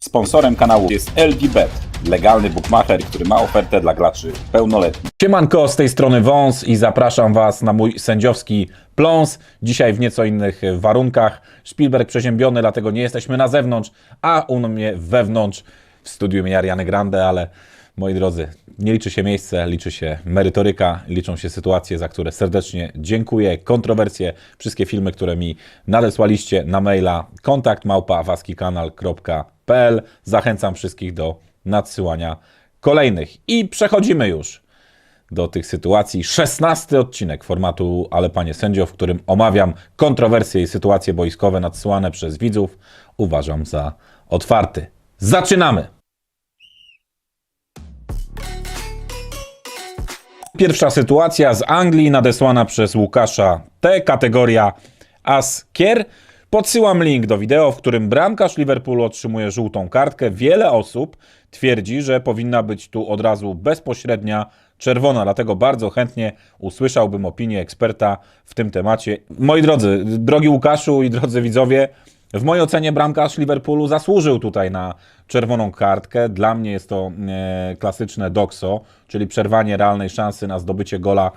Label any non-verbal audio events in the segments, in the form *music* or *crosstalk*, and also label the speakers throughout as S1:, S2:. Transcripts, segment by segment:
S1: Sponsorem kanału jest LGBet, legalny bookmacher, który ma ofertę dla graczy pełnoletnich.
S2: Siemanko, z tej strony Wąs i zapraszam Was na mój sędziowski pląs. Dzisiaj w nieco innych warunkach. Spielberg przeziębiony, dlatego nie jesteśmy na zewnątrz, a u mnie wewnątrz w studiu imienia Ariany Grande, ale moi drodzy, nie liczy się miejsce, liczy się merytoryka, liczą się sytuacje, za które serdecznie dziękuję, kontrowersje, wszystkie filmy, które mi nadesłaliście na maila kontakt małpa waskikanal.pl. Zachęcam wszystkich do nadsyłania kolejnych. I przechodzimy już do tych sytuacji. Szesnasty odcinek formatu Ale Panie Sędzio, w którym omawiam kontrowersje i sytuacje boiskowe nadsyłane przez widzów, uważam za otwarty. Zaczynamy! Pierwsza sytuacja z Anglii nadesłana przez Łukasza T. Kategoria Askier. Podsyłam link do wideo, w którym bramkarz Liverpoolu otrzymuje żółtą kartkę. Wiele osób twierdzi, że powinna być tu od razu bezpośrednia czerwona, dlatego bardzo chętnie usłyszałbym opinię eksperta w tym temacie. Moi drodzy, drogi Łukaszu i drodzy widzowie, w mojej ocenie bramkarz Liverpoolu zasłużył tutaj na czerwoną kartkę. Dla mnie jest to e, klasyczne dokso, czyli przerwanie realnej szansy na zdobycie gola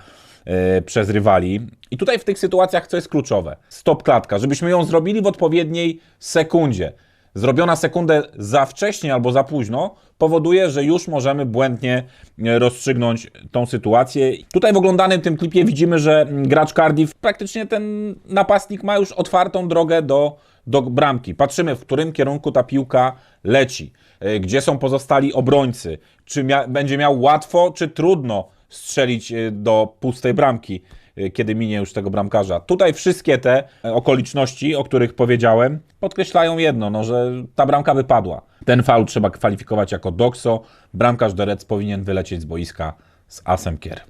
S2: e, przez rywali. I tutaj w tych sytuacjach co jest kluczowe? Stop klatka, żebyśmy ją zrobili w odpowiedniej sekundzie. Zrobiona sekundę za wcześnie albo za późno powoduje, że już możemy błędnie e, rozstrzygnąć tą sytuację. Tutaj w oglądanym tym klipie widzimy, że mm, gracz Cardiff, praktycznie ten napastnik ma już otwartą drogę do, do bramki. Patrzymy, w którym kierunku ta piłka leci, e, gdzie są pozostali obrońcy, czy mia- będzie miał łatwo, czy trudno strzelić e, do pustej bramki, e, kiedy minie już tego bramkarza. Tutaj wszystkie te okoliczności, o których powiedziałem, podkreślają jedno, no, że ta bramka wypadła. Ten faul trzeba kwalifikować jako dokso. Bramkarz Dorec powinien wylecieć z boiska z asem kier.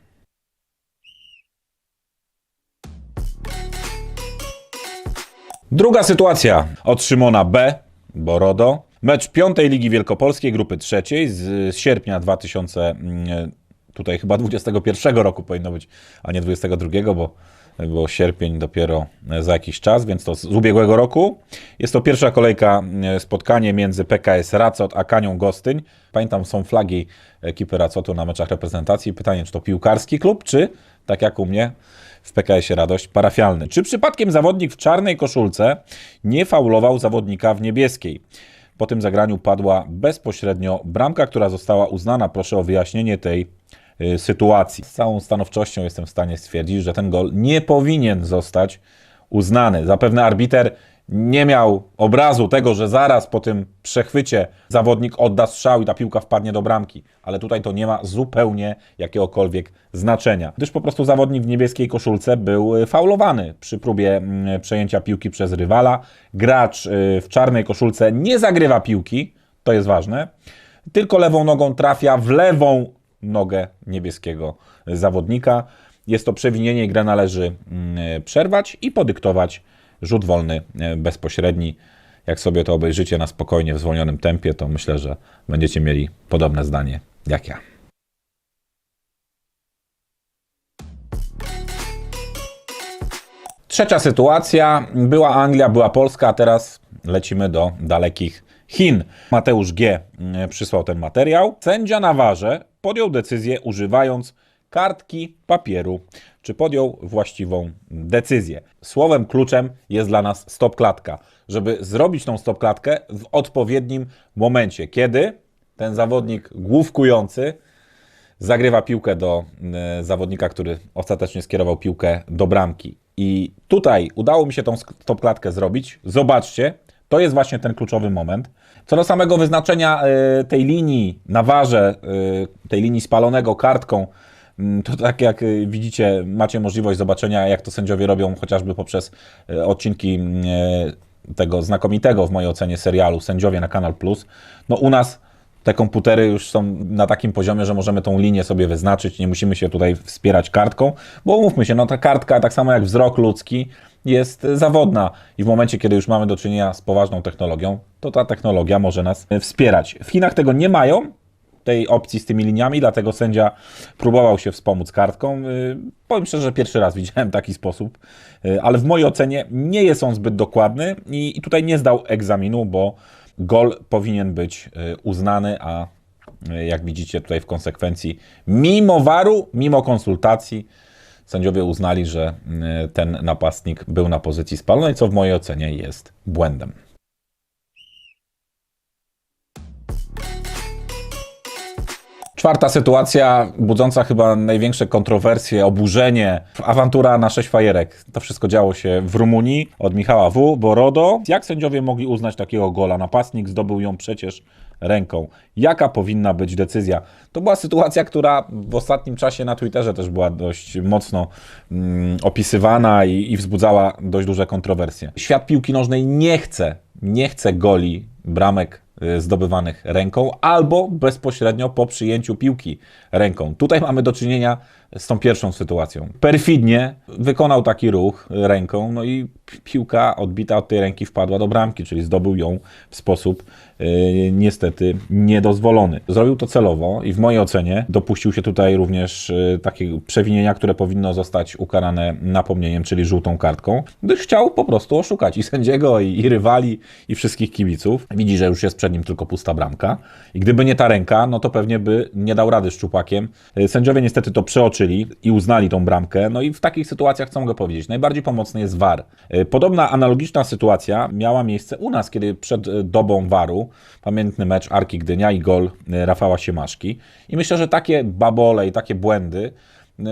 S2: Druga sytuacja od Szymona B. Borodo. Mecz piątej Ligi Wielkopolskiej, grupy trzeciej z, z sierpnia 2000, mm, tutaj chyba 21 roku powinno być, a nie 22, bo, bo sierpień dopiero za jakiś czas, więc to z ubiegłego roku. Jest to pierwsza kolejka, mm, spotkanie między PKS Racot a Kanią Gostyń. Pamiętam, są flagi ekipy Racotu na meczach reprezentacji. Pytanie, czy to piłkarski klub, czy tak jak u mnie, w PKS-ie Radość parafialny. Czy przypadkiem zawodnik w czarnej koszulce nie faulował zawodnika w niebieskiej? Po tym zagraniu padła bezpośrednio bramka, która została uznana. Proszę o wyjaśnienie tej sytuacji. Z całą stanowczością jestem w stanie stwierdzić, że ten gol nie powinien zostać uznany. Zapewne arbiter nie miał obrazu tego, że zaraz po tym przechwycie zawodnik odda strzał i ta piłka wpadnie do bramki. Ale tutaj to nie ma zupełnie jakiegokolwiek znaczenia. Gdyż po prostu zawodnik w niebieskiej koszulce był y, faulowany przy próbie mm, przejęcia piłki przez rywala. Gracz y, w czarnej koszulce nie zagrywa piłki, to jest ważne, tylko lewą nogą trafia w lewą nogę niebieskiego zawodnika. Jest to przewinienie i grę należy mm, przerwać i podyktować rzut wolny e, bezpośredni. Jak sobie to obejrzycie na spokojnie, w zwolnionym tempie, to myślę, że będziecie mieli podobne zdanie jak ja. Trzecia sytuacja. Była Anglia, była Polska, a teraz lecimy do dalekich Chin. Mateusz G. mm, przysłał ten materiał. Sędzia na warze podjął decyzję używając kartki papieru. Czy podjął właściwą decyzję? Słowem kluczem jest dla nas stop klatka. Żeby zrobić tą stop klatkę w odpowiednim momencie, kiedy ten zawodnik główkujący zagrywa piłkę do e, zawodnika, który ostatecznie skierował piłkę do bramki. I tutaj udało mi się tą stopklatkę zrobić. Zobaczcie, to jest właśnie ten kluczowy moment. Co do samego wyznaczenia e, tej linii na warze, e, tej linii spalonego kartką, mm, to tak jak e, widzicie, macie możliwość zobaczenia, jak to sędziowie robią chociażby poprzez odcinki mm, tego znakomitego w mojej ocenie serialu Sędziowie na Kanal Plus. No u nas te komputery już są na takim poziomie, że możemy tą linię sobie wyznaczyć, nie musimy się tutaj wspierać kartką, bo umówmy się, no ta kartka, tak samo jak wzrok ludzki, jest zawodna i w momencie, kiedy już mamy do czynienia z poważną technologią, to ta technologia może nas wspierać. W Chinach tego nie mają, tej opcji z tymi liniami, dlatego sędzia próbował się wspomóc kartką. Y, Powiem szczerze, że pierwszy raz widziałem taki sposób, y, ale w mojej ocenie nie jest on zbyt dokładny i, i tutaj nie zdał egzaminu, bo gol powinien być y, uznany, a y, jak widzicie tutaj w konsekwencji, mimo waru, mimo konsultacji, sędziowie uznali, że y, ten napastnik był na pozycji spalonej, co w mojej ocenie jest błędem. Czwarta sytuacja, budząca chyba największe kontrowersje, oburzenie, awantura na sześć fajerek. To wszystko działo się w Rumunii od Michała W. Borodo. Jak sędziowie mogli uznać takiego gola? Napastnik zdobył ją przecież ręką. Jaka powinna być decyzja? To była sytuacja, która w ostatnim czasie na Twitterze też była dość mocno mm, opisywana i, i wzbudzała dość duże kontrowersje. Świat piłki nożnej nie chce, nie chce goli, bramek zdobywanych ręką albo bezpośrednio po przyjęciu piłki ręką. Tutaj mamy do czynienia z tą pierwszą sytuacją. Perfidnie wykonał taki ruch ręką, no i piłka odbita od tej ręki wpadła do bramki, czyli zdobył ją w sposób y, niestety niedozwolony. Zrobił to celowo i w mojej ocenie dopuścił się tutaj również y, takiego przewinienia, które powinno zostać ukarane napomnieniem, czyli żółtą kartką, gdyż chciał po prostu oszukać i sędziego, i, i rywali, i wszystkich kibiców. Widzi, że już jest przed nim tylko pusta bramka i gdyby nie ta ręka, no to pewnie by nie dał rady szczupakiem. Y, Sędziowie niestety to przeoczyli i uznali tą bramkę, no i w takich sytuacjach, co mogę powiedzieć, najbardziej pomocny jest VAR. Y, Podobna, analogiczna sytuacja miała miejsce u nas, kiedy przed y, dobą VAR-u, pamiętny mecz Arki Gdynia i gol y, Rafała Siemaszki. I myślę, że takie babole i takie błędy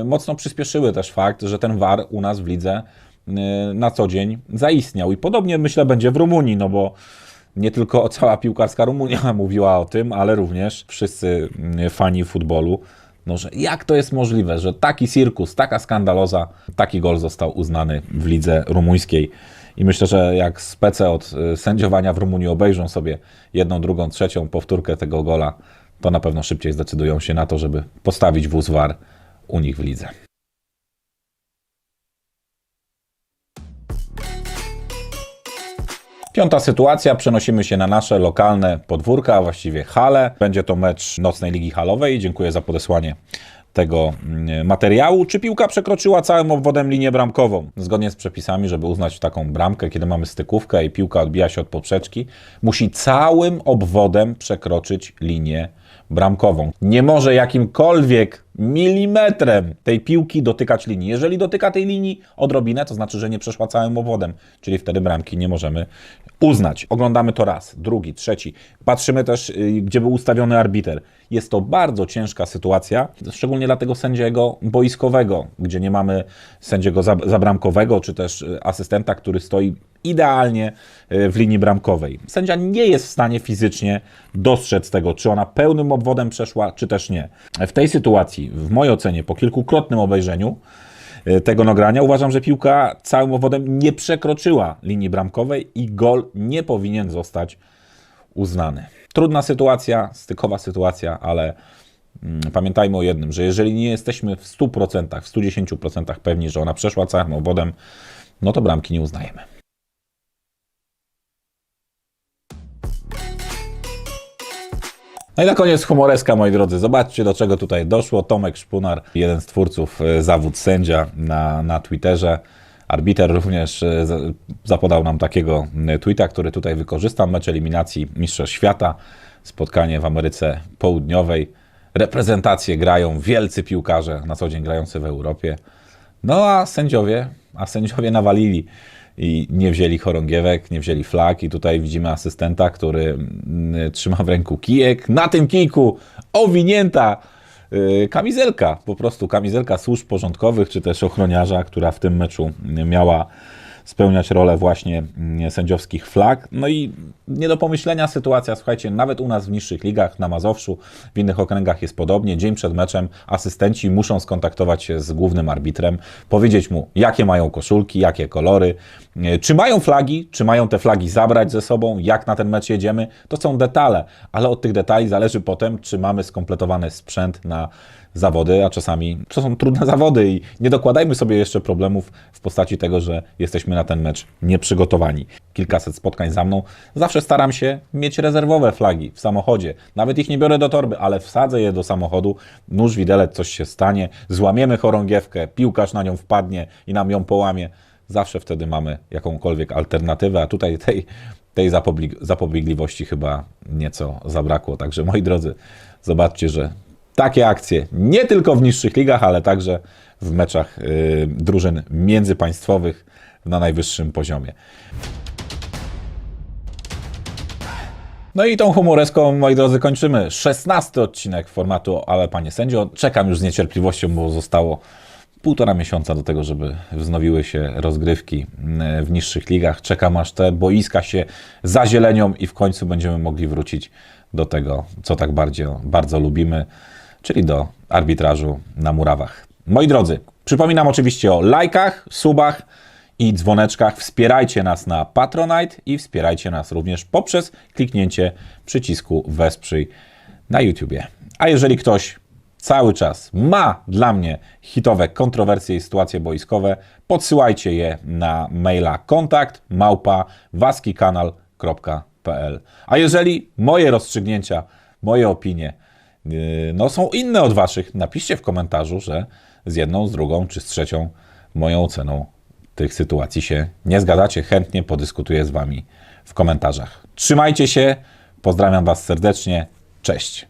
S2: mocno przyspieszyły też fakt, że ten VAR u nas w lidze na co dzień zaistniał. I podobnie myślę będzie w Rumunii, no bo nie tylko *laughs* cała piłkarska Rumunia mówiła o tym, ale również wszyscy mm, fani futbolu. No, że jak to jest możliwe, że taki cirkus, taka skandaloza, taki gol został uznany w lidze rumuńskiej. I myślę, że jak spece od y, sędziowania w Rumunii obejrzą sobie jedną, drugą, trzecią powtórkę tego gola, to na pewno szybciej zdecydują się na to, żeby postawić wóz war u nich w lidze. Piąta sytuacja, przenosimy się na nasze lokalne podwórka, a właściwie hale. Będzie to mecz nocnej ligi halowej. Dziękuję za podesłanie tego mm, materiału. Czy piłka przekroczyła całym obwodem linię bramkową? Zgodnie z przepisami, żeby uznać taką bramkę, kiedy mamy stykówkę i piłka odbija się od poprzeczki, musi całym obwodem przekroczyć linię bramkową. Nie może jakimkolwiek milimetrem tej piłki dotykać linii. Jeżeli dotyka tej linii odrobinę, to znaczy, że nie przeszła całym obwodem, czyli wtedy bramki nie możemy uznać. Oglądamy to raz, drugi, trzeci. Patrzymy też, y, gdzie był ustawiony arbiter. Jest to bardzo ciężka sytuacja, szczególnie dla tego sędziego boiskowego, gdzie nie mamy sędziego zab- zabramkowego, czy też y, asystenta, który stoi idealnie y, w linii bramkowej. Sędzia nie jest w stanie fizycznie dostrzec tego, czy ona pełnym obwodem przeszła, czy też nie. W tej sytuacji, w mojej ocenie, po kilkukrotnym obejrzeniu y, tego nagrania, uważam, że piłka całym obwodem nie przekroczyła linii bramkowej i gol nie powinien zostać uznany. Trudna sytuacja, stykowa sytuacja, ale mm, pamiętajmy o jednym, że jeżeli nie jesteśmy w 100%, w 110% pewni, że ona przeszła całym obwodem, no to bramki nie uznajemy. No i na koniec humoreska, moi drodzy. Zobaczcie, do czego tutaj doszło. Tomek Szpunar, jeden z twórców e, zawód sędzia na, na Twitterze. Arbiter również e, za- zapodał nam takiego tweeta, który tutaj wykorzystam. Mecz eliminacji Mistrzostw Świata, spotkanie w Ameryce Południowej. Reprezentacje grają wielcy piłkarze, na co dzień grający w Europie. No a sędziowie, a sędziowie nawalili i nie wzięli chorągiewek, nie wzięli flag i tutaj widzimy asystenta, który mm, trzyma w ręku kijek. Na tym kijku owinięta y, kamizelka, po prostu kamizelka służb porządkowych, czy też ochroniarza, która w tym meczu miała spełniać rolę właśnie mm, sędziowskich flag. No i nie do pomyślenia sytuacja, słuchajcie, nawet u nas w niższych ligach, na Mazowszu, w innych okręgach jest podobnie. Dzień przed meczem asystenci muszą skontaktować się z głównym arbitrem, powiedzieć mu, jakie mają koszulki, jakie kolory, e, czy mają flagi, czy mają te flagi zabrać ze sobą, jak na ten mecz jedziemy. To są detale, ale od tych detali zależy potem, czy mamy skompletowany sprzęt na zawody, a czasami to są trudne *laughs* zawody i nie dokładajmy sobie jeszcze problemów w postaci tego, że jesteśmy na ten mecz nieprzygotowani. Kilkaset spotkań za mną. Zawsze staram się mieć rezerwowe flagi w samochodzie. Nawet ich nie biorę do torby, ale wsadzę je do samochodu. Nóż, widelec, coś się stanie. Złamiemy chorągiewkę, piłkarz na nią wpadnie i nam ją połamie. zawsze wtedy mamy jakąkolwiek alternatywę, a tutaj tej, tej zapobieg- zapobiegliwości chyba nieco zabrakło. Także moi drodzy, zobaczcie, że takie akcje nie tylko w niższych ligach, ale także w meczach y, drużyn międzypaństwowych na najwyższym poziomie. No i tą humoreską, moi drodzy, kończymy 16 odcinek formatu Ale Panie Sędzio. Czekam już z niecierpliwością, bo zostało półtora miesiąca do tego, żeby wznowiły się rozgrywki mm, w niższych ligach. Czekam aż te boiska się zazielenią i w końcu będziemy mogli wrócić do tego, co tak bardzo, bardzo lubimy, czyli do arbitrażu na murawach. Moi drodzy, przypominam oczywiście o lajkach, subach, i dzwoneczkach. Wspierajcie nas na Patronite i wspierajcie nas również poprzez kliknięcie przycisku Wesprzyj na YouTubie. A jeżeli ktoś cały czas ma dla mnie hitowe kontrowersje i sytuacje boiskowe, podsyłajcie je na maila kontakt małpa waskikanal.pl. A jeżeli moje rozstrzygnięcia, moje opinie no, są inne od waszych, napiszcie w komentarzu, że z jedną, z drugą czy z trzecią moją oceną tych sytuacji się nie zgadzacie. Chętnie podyskutuję z wami w komentarzach. Trzymajcie się, pozdrawiam was serdecznie, cześć.